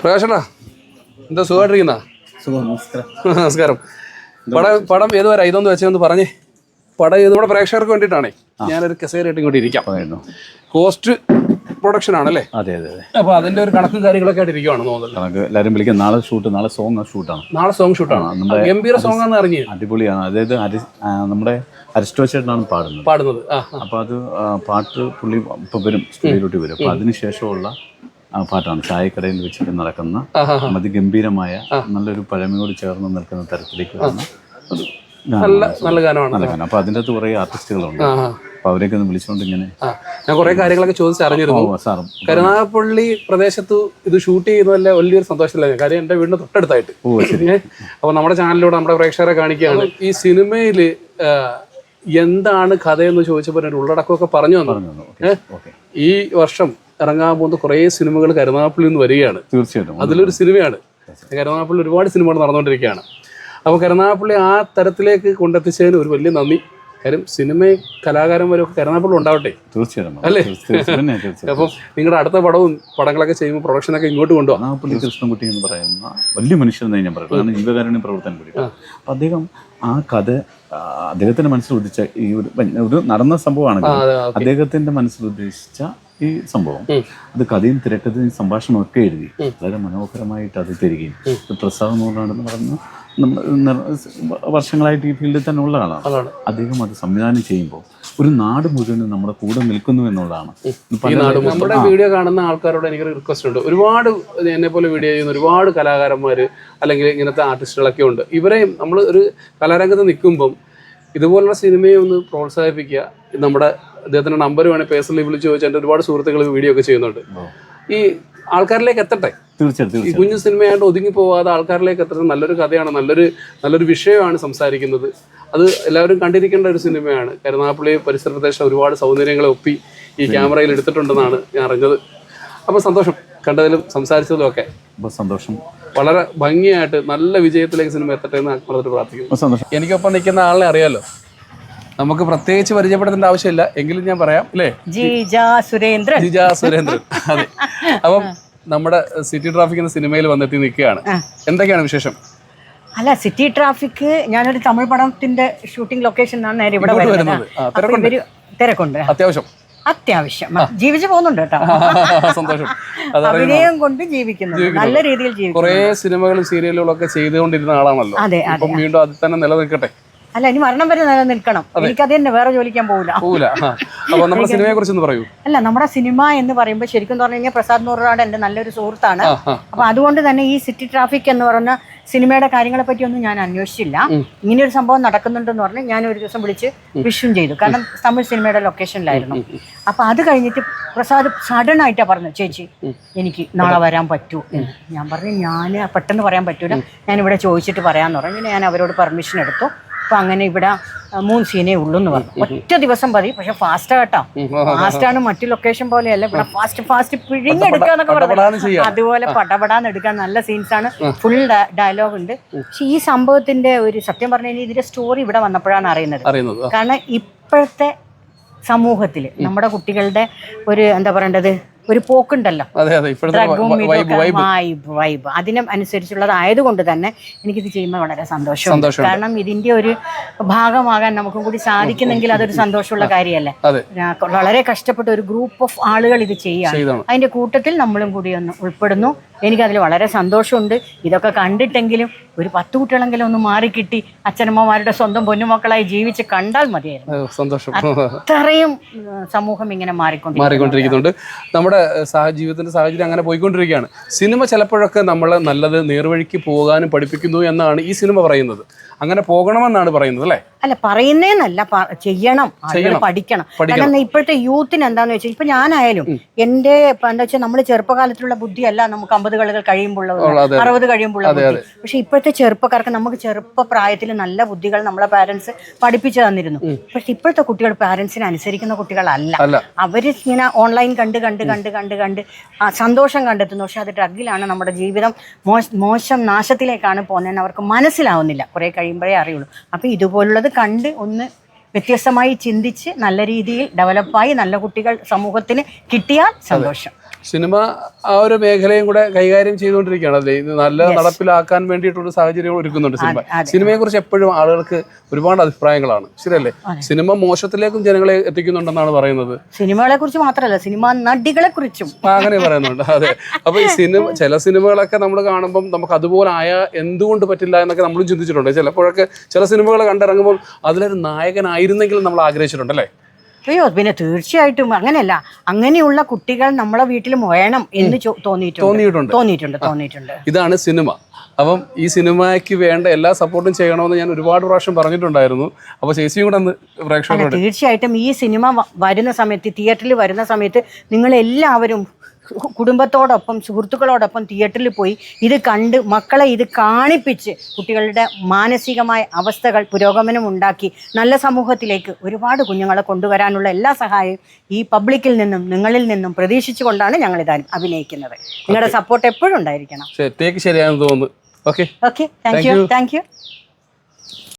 പ്രകാശനാ എന്താ സുഖമായിട്ടിരിക്കുന്ന? നമസ്കാരം. പടം പടം ഏത് വരാ ഇതൊന്ന് വെച്ചതെന്ന് പറഞ്ഞേ പടം ഇത് നമ്മുടെ പ്രേക്ഷകർക്ക് വേണ്ടിയിട്ടാണേ. ഞാനൊരു കസേരയിട്ട് ഇങ്ങോട്ട് ഇരിക്കാം. കോസ്റ്റ് പ്രൊഡക്ഷൻ ആണല്ലേ? അതെ അതെ അതെ. അപ്പൊ അതിന്റെ ഒരു കണക്കും കാര്യങ്ങളൊക്കെ ആയിട്ട് ഇരിക്കുവാണ് തോന്നുന്നത് നമുക്ക് എല്ലാവരും വിളിക്കും. നാളെ ഷൂട്ട് നാളെ സോങ് ഷൂട്ടാണ് നാളെ സോങ് ഷൂട്ടാണ് ഗംഭീര സോങ് ആണെന്ന് അറിഞ്ഞു. അടിപൊളിയാണ്. അതായത് നമ്മുടെ അരിസ്റ്റോ ചേട്ടനാണ് പാടുന്നത്. പാടുന്നത്. അപ്പോൾ അത് പാട്ട് പുള്ളി ഇപ്പൊ വരും സ്റ്റുഡിയോയിലോട്ട് വരും. അപ്പൊ അതിന് ശേഷമുള്ള ആ, പാട്ടാണ്. ചായക്കടയിൽ വെച്ചിട്ട് നടക്കുന്ന അതിഗംഭീരമായ നല്ലൊരു പഴമയോട് ചേർന്ന് നിൽക്കുന്ന തരത്തിലേക്ക് വരുന്ന ഒരു നല്ല നല്ല ഗാനമാണ്. നല്ല ഗാനം. അപ്പോൾ അതിന്റെ അകത്ത് കുറേ ആർട്ടിസ്റ്റുകളുണ്ട്. അപ്പൊ അവരെയൊക്കെ ഒന്ന് വിളിച്ചുകൊണ്ട് ഇങ്ങനെ ഞാൻ കുറെ കാര്യങ്ങളൊക്കെ ചോദിച്ച് അറിഞ്ഞിരുന്നു. സാറും കരുനാഗപ്പള്ളി പ്രദേശത്ത് ഇത് ഷൂട്ട് ചെയ്യുന്നതല്ല വലിയൊരു സന്തോഷത്തിലായിരുന്നു കാര്യം എന്റെ വീടിന് തൊട്ടടുത്തായിട്ട്. ഓ ശരി. അപ്പൊ നമ്മുടെ ചാനലിലൂടെ നമ്മുടെ പ്രേക്ഷകരെ കാണിക്കുകയാണ്. ഈ സിനിമയിൽ എന്താണ് കഥയെന്ന് ചോദിച്ചപ്പോൾ ഉള്ളടക്കമൊക്കെ പറഞ്ഞു തന്നു. ഈ വർഷം ഇറങ്ങാൻ പോകുന്ന കുറേ സിനിമകൾ കരുനാഗപ്പള്ളിയിൽ നിന്ന് വരികയാണ്. തീർച്ചയായിട്ടും. അതിലൊരു സിനിമയാണ്. കരുനാഗപ്പള്ളി ഒരുപാട് സിനിമകൾ നടന്നുകൊണ്ടിരിക്കുകയാണ്. അപ്പോൾ കരുനാഗപ്പള്ളി ആ തരത്തിലേക്ക് കൊണ്ടെത്തിച്ചതിന് ഒരു വലിയ നന്ദി. കാര്യം സിനിമയും കലാകാരന്മാരും ഒക്കെ കരുനാഗപ്പള്ളി ഉണ്ടാവട്ടെ. തീർച്ചയായിട്ടും. അല്ലേ? അപ്പം നിങ്ങളുടെ അടുത്ത പടവും പടങ്ങളൊക്കെ ചെയ്യുമ്പോൾ പ്രൊഡക്ഷനൊക്കെ ഇങ്ങോട്ട് കൊണ്ടുപോകാം കൃഷ്ണൻകുട്ടി എന്ന് പറയുന്ന വലിയ മനുഷ്യൻ ഞാൻ പറയുന്നത് കാരണം ജീവകാരുണ്യ പ്രവർത്തനം കൂടി. അപ്പം അദ്ദേഹം ആ കഥ അദ്ദേഹത്തിന്റെ മനസ്സിൽ ഉദ്ദേശിച്ച ഈ ഒരു ഒരു നടന്ന സംഭവമാണ് അദ്ദേഹത്തിന്റെ മനസ്സിൽ ഉദ്ദേശിച്ച ഈ സംഭവം. അത് കഥയും തിരക്കഥയും സംഭാഷണവും ഒക്കെ എഴുതി. വളരെ മനോഹരമായിട്ട് അത് തരികയും. പ്രസാദ് നൂറാണെന്ന് പറഞ്ഞ നമ്മൾ വർഷങ്ങളായിട്ട് ഈ ഫീൽഡിൽ തന്നെ ഉള്ള ആളാണ്. അദ്ദേഹം അത് സംവിധാനം ചെയ്യുമ്പോൾ ഒരു നാട് മുഴുവനും നമ്മുടെ കൂടെ നിൽക്കുന്നു എന്നുള്ളതാണ്. നമ്മുടെ വീഡിയോ കാണുന്ന ആൾക്കാരോട് എനിക്കൊരു റിക്വസ്റ്റ് ഉണ്ട്. ഒരുപാട് എന്നെ പോലെ വീഡിയോ ചെയ്യുന്ന ഒരുപാട് കലാകാരന്മാർ അല്ലെങ്കിൽ ഇങ്ങനത്തെ ആർട്ടിസ്റ്റുകളൊക്കെ ഉണ്ട്. ഇവരെയും നമ്മൾ ഒരു കലാരംഗത്ത് നിൽക്കുമ്പം ഇതുപോലുള്ള സിനിമയെ ഒന്ന് പ്രോത്സാഹിപ്പിക്കുക നമ്മുടെ അദ്ദേഹത്തിന്റെ നമ്പർ വേണേൽ പേഴ്സണലി വിളിച്ച് ചോദിച്ചാൽ എന്റെ ഒരുപാട് സുഹൃത്തുക്കൾ വീഡിയോ ഒക്കെ ചെയ്യുന്നുണ്ട്. ഈ ആൾക്കാരിലേക്ക് എത്തട്ടെ? തീർച്ചയായിട്ടും ഈ കുഞ്ഞു സിനിമയായിട്ട് ഒതുങ്ങി പോവാതെ ആൾക്കാരിലേക്ക് എത്തട്ടെ നല്ലൊരു കഥയാണ് നല്ലൊരു നല്ലൊരു വിഷയമാണ് സംസാരിക്കുന്നത്. അത് എല്ലാവരും കണ്ടിരിക്കേണ്ട ഒരു സിനിമയാണ്. കരുനാപ്പള്ളി പരിസര പ്രദേശം ഒരുപാട് സൗന്ദര്യങ്ങളെ ഒപ്പി ഈ ക്യാമറയിൽ എടുത്തിട്ടുണ്ടെന്നാണ് ഞാൻ അറിഞ്ഞത്. അപ്പോൾ സന്തോഷം. കണ്ടതിലും സംസാരിച്ചതിലും ഒക്കെ. സന്തോഷം. വളരെ ഭംഗിയായിട്ട് നല്ല വിജയത്തിലേക്ക് സിനിമ എത്തട്ടെ എന്ന് പ്രാർത്ഥിക്കുന്നു. എനിക്കൊപ്പം നിൽക്കുന്ന ആളിനെ അറിയാലോ? നമുക്ക് പ്രത്യേകിച്ച് പരിചയപ്പെടുത്തേണ്ട ആവശ്യമില്ല. എങ്കിലും ഞാൻ പറയാം അല്ലേ? ജിജാ സുരേന്ദ്രൻ. ജിജ സുരേന്ദ്രൻ. അതെ. അപ്പം നമ്മുടെ സിറ്റി ട്രാഫിക് എന്ന സിനിമയിൽ വന്നെത്തി നിൽക്കുകയാണ്. എന്തൊക്കെയാണ് വിശേഷം? അല്ല സിറ്റി ട്രാഫിക് ഞാനൊരു തമിഴ് പടത്തിന്റെ ഷൂട്ടിംഗ് ലൊക്കേഷനാണ് നേരെ ഇവിടെ വരുന്നത്. തിരക്കുണ്ട്. അത്യാവശ്യം. അത്യാവശ്യം. ജീവിച്ചു പോകുന്നുണ്ട് കേട്ടോ. സന്തോഷം. അഭിനയം കൊണ്ട് ജീവിക്കുന്നു. നല്ല രീതിയിൽ ജീവിക്കുന്നു. കുറേ സിനിമകളും സീരിയലുകളും ഒക്കെ ചെയ്തുകൊണ്ടിരുന്ന ആളാണല്ലോ. അതെ അതെ. വീണ്ടും അതിൽ തന്നെ നിലനിൽക്കട്ടെ. അല്ല ഇനി മരണം വരെ നിലനിൽക്കണം എനിക്കത് തന്നെ വേറെ ജോലിക്കാൻ പോകില്ല. അപ്പൊ നമ്മുടെ സിനിമയെ കുറിച്ച് പറയൂ. അല്ല നമ്മുടെ സിനിമ എന്ന് പറയുമ്പോൾ ശരിക്കും പറഞ്ഞു കഴിഞ്ഞാൽ പ്രസാദ് നൂറാട് എന്റെ നല്ലൊരു സുഹൃത്താണ്. അപ്പൊ അതുകൊണ്ട് തന്നെ ഈ സിറ്റി ട്രാഫിക് എന്ന് പറഞ്ഞ സിനിമയുടെ കാര്യങ്ങളെ പറ്റിയൊന്നും ഞാൻ അന്വേഷിച്ചില്ല. ഇങ്ങനെ ഒരു സംഭവം നടക്കുന്നുണ്ടെന്ന് പറഞ്ഞ് ഞാൻ ഒരു ദിവസം വിളിച്ച് വിഷും ചെയ്തു. കാരണം തമിഴ് സിനിമയുടെ ലൊക്കേഷനിലായിരുന്നു. അപ്പൊ അത് കഴിഞ്ഞിട്ട് പ്രസാദ് സഡൻ ആയിട്ടാ പറഞ്ഞു ചേച്ചി എനിക്ക് നാളെ വരാൻ പറ്റൂ. ഞാൻ പറഞ്ഞു ഞാൻ പെട്ടെന്ന് പറയാൻ പറ്റൂല. ഞാൻ ഇവിടെ ചോദിച്ചിട്ട് പറയാന്ന് പറഞ്ഞു. ഞാൻ അവരോട് പെർമിഷൻ എടുത്തു. അപ്പൊ അങ്ങനെ ഇവിടെ മൂന്ന് സീനേ ഉള്ളൂ എന്ന് പറഞ്ഞു ഒറ്റ ദിവസം മതി പക്ഷെ ഫാസ്റ്റ് കേട്ടോ. ഫാസ്റ്റാണ് മറ്റു ലൊക്കേഷൻ പോലെയല്ല. ഇവിടെ ഫാസ്റ്റ് ഫാസ്റ്റ് പിഴിഞ്ഞെടുക്കാന്നൊക്കെ എന്നൊക്കെ പറഞ്ഞു. അതുപോലെ പടപടാന്ന് എടുക്കാൻ നല്ല സീൻസ് ആണ്. ഫുൾ ഡയലോഗ് ഉണ്ട്. പക്ഷെ ഈ സംഭവത്തിന്റെ ഒരു സത്യം പറഞ്ഞു കഴിഞ്ഞാൽ ഇതിന്റെ സ്റ്റോറി ഇവിടെ വന്നപ്പോഴാണ് അറിയുന്നത്. അറിയുന്നത്. കാരണം ഇപ്പോഴത്തെ സമൂഹത്തിൽ നമ്മുടെ കുട്ടികളുടെ ഒരു എന്താ പറയേണ്ടത്? ഒരു പോക്കുണ്ടല്ലോ. വൈബ് അതിനും അനുസരിച്ചുള്ളതായതുകൊണ്ട് തന്നെ എനിക്കിത് ചെയ്യുമ്പോൾ വളരെ സന്തോഷമുണ്ട്. കാരണം ഇതിന്റെ ഒരു ഭാഗമാകാൻ നമുക്കും കൂടി സാധിക്കുന്നെങ്കിൽ അതൊരു സന്തോഷമുള്ള കാര്യമല്ലേ? വളരെ കഷ്ടപ്പെട്ട ഒരു ഗ്രൂപ്പ് ഓഫ് ആളുകൾ ഇത് ചെയ്യാണ് അതിന്റെ കൂട്ടത്തിൽ നമ്മളും കൂടി ഒന്ന് ഉൾപ്പെടുന്നു. എനിക്കതിൽ വളരെ സന്തോഷമുണ്ട്. ഇതൊക്കെ കണ്ടിട്ടെങ്കിലും ഒരു പത്ത് കുട്ടികളെങ്കിലും ഒന്ന് മാറിക്കിട്ടി അച്ഛനമ്മമാരുടെ സ്വന്തം പൊന്നുമക്കളായി ജീവിച്ച് കണ്ടാൽ മതിയായിരുന്നു. സന്തോഷം. അത്രയും സമൂഹം ഇങ്ങനെ മാറിക്കൊണ്ട് മാറിക്കൊണ്ടിരിക്കുന്നുണ്ട്. നമ്മുടെ സാഹ ജീവിതത്തിന്റെ സാഹചര്യം അങ്ങനെ പോയിക്കൊണ്ടിരിക്കുകയാണ്. സിനിമ ചിലപ്പോഴൊക്കെ നമ്മളെ നല്ലത് നേർവഴിക്ക് പോകാനും പഠിപ്പിക്കുന്നു എന്നാണ് ഈ സിനിമ പറയുന്നത്. അങ്ങനെ പോകണമെന്നാണ് പറയുന്നത് അല്ലേ? അല്ല പറയുന്നേന്നല്ല ചെയ്യണം. ആളുകൾ പഠിക്കണം. കാരണം ഇപ്പോഴത്തെ യൂത്തിന് എന്താന്ന് വെച്ചാൽ ഇപ്പൊ ഞാനായാലും എന്റെ എന്താ വെച്ചാൽ നമ്മൾ ചെറുപ്പകാലത്തുള്ള ബുദ്ധിയല്ല നമുക്ക് അമ്പത് കളികൾ കഴിയുമ്പോൾ. അറുപത് കഴിയുമ്പോൾ പക്ഷെ ഇപ്പോഴത്തെ ചെറുപ്പക്കാർക്ക് നമുക്ക് ചെറുപ്പ പ്രായത്തിൽ നല്ല ബുദ്ധികൾ നമ്മളെ പാരന്റ്സ് പഠിപ്പിച്ചു തന്നിരുന്നു. പക്ഷെ ഇപ്പോഴത്തെ കുട്ടികൾ പാരന്റ്സിനെ അനുസരിക്കുന്ന കുട്ടികളല്ല. അവർ ഇങ്ങനെ ഓൺലൈൻ കണ്ട് കണ്ട് കണ്ട് കണ്ട് കണ്ട് സന്തോഷം കണ്ടെത്തുന്നു. പക്ഷെ അത് ഡ്രഗിലാണ് നമ്മുടെ ജീവിതം മോശം നാശത്തിലേക്കാണ് പോകുന്നതെന്ന് അവർക്ക് മനസ്സിലാവുന്നില്ല. കുറെ കഴിയുമ്പോഴേ അറിയുള്ളൂ. അപ്പോൾ ഇതുപോലുള്ളത് കണ്ട് ഒന്ന് വ്യത്യസ്തമായി ചിന്തിച്ച് നല്ല രീതിയിൽ ഡെവലപ്പായി നല്ല കുട്ടികൾ സമൂഹത്തിന് കിട്ടിയാൽ സന്തോഷം. സിനിമ ആ ഒരു മേഖലയും കൂടെ കൈകാര്യം ചെയ്തുകൊണ്ടിരിക്കുകയാണ്. അല്ലേ ഇത് നല്ല നടപ്പിലാക്കാൻ വേണ്ടിയിട്ടുള്ള സാഹചര്യം ഒരുക്കുന്നുണ്ട് സിനിമ. സിനിമയെ കുറിച്ച് എപ്പോഴും ആളുകൾക്ക് ഒരുപാട് അഭിപ്രായങ്ങളാണ്. ശരിയല്ലേ? സിനിമ മോശത്തിലേക്കും ജനങ്ങളെ എത്തിക്കുന്നുണ്ടെന്നാണ് പറയുന്നത്. സിനിമകളെ കുറിച്ച് മാത്രമല്ല സിനിമ നടികളെ കുറിച്ചും അങ്ങനെ പറയുന്നുണ്ട്. അതെ. അപ്പൊ ഈ സിനിമ ചില സിനിമകളൊക്കെ നമ്മൾ കാണുമ്പോൾ നമുക്ക് അതുപോലെ ആയ എന്തുകൊണ്ട് പറ്റില്ല എന്നൊക്കെ നമ്മളും ചിന്തിച്ചിട്ടുണ്ട്. ചിലപ്പോഴൊക്കെ ചില സിനിമകൾ കണ്ടിറങ്ങുമ്പോൾ അതിലൊരു നായകനായിരുന്നെങ്കിലും നമ്മൾ ആഗ്രഹിച്ചിട്ടുണ്ട് അല്ലേ? അയ്യോ പിന്നെ തീർച്ചയായിട്ടും അങ്ങനെയല്ല. അങ്ങനെയുള്ള കുട്ടികൾ നമ്മളെ വീട്ടിൽ വേണം എന്ന് തോന്നിയിട്ടുണ്ട്. തോന്നിയിട്ടുണ്ട്. തോന്നിയിട്ടുണ്ട് ഇതാണ് സിനിമ. അപ്പം ഈ സിനിമയ്ക്ക് വേണ്ട എല്ലാ സപ്പോർട്ടും ചെയ്യണമെന്ന് ഞാൻ ഒരുപാട് പ്രാവശ്യം പറഞ്ഞിട്ടുണ്ടായിരുന്നു. അപ്പോൾ ചേച്ചിയും കൂടെ പ്രേക്ഷകരോട് തീർച്ചയായിട്ടും ഈ സിനിമ വരുന്ന സമയത്ത് തിയേറ്ററിൽ വരുന്ന സമയത്ത് നിങ്ങൾ എല്ലാവരും കുടുംബത്തോടൊപ്പം സുഹൃത്തുക്കളോടൊപ്പം തിയേറ്ററിൽ പോയി ഇത് കണ്ട് മക്കളെ ഇത് കാണിപ്പിച്ച് കുട്ടികളുടെ മാനസികമായ അവസ്ഥകൾ പുരോഗമനം ഉണ്ടാക്കി നല്ല സമൂഹത്തിലേക്ക് ഒരുപാട് കുഞ്ഞുങ്ങളെ കൊണ്ടുവരാനുള്ള എല്ലാ സഹായവും ഈ പബ്ലിക്കിൽ നിന്നും നിങ്ങളിൽ നിന്നും പ്രതീക്ഷിച്ചുകൊണ്ടാണ് ഞങ്ങൾ ഇത് അഭിനയിക്കുന്നത്. നിങ്ങളുടെ സപ്പോർട്ട് എപ്പോഴും ഉണ്ടായിരിക്കണം. ശരിയാണെന്ന് തോന്നുന്നു. Okay okay thank you thank you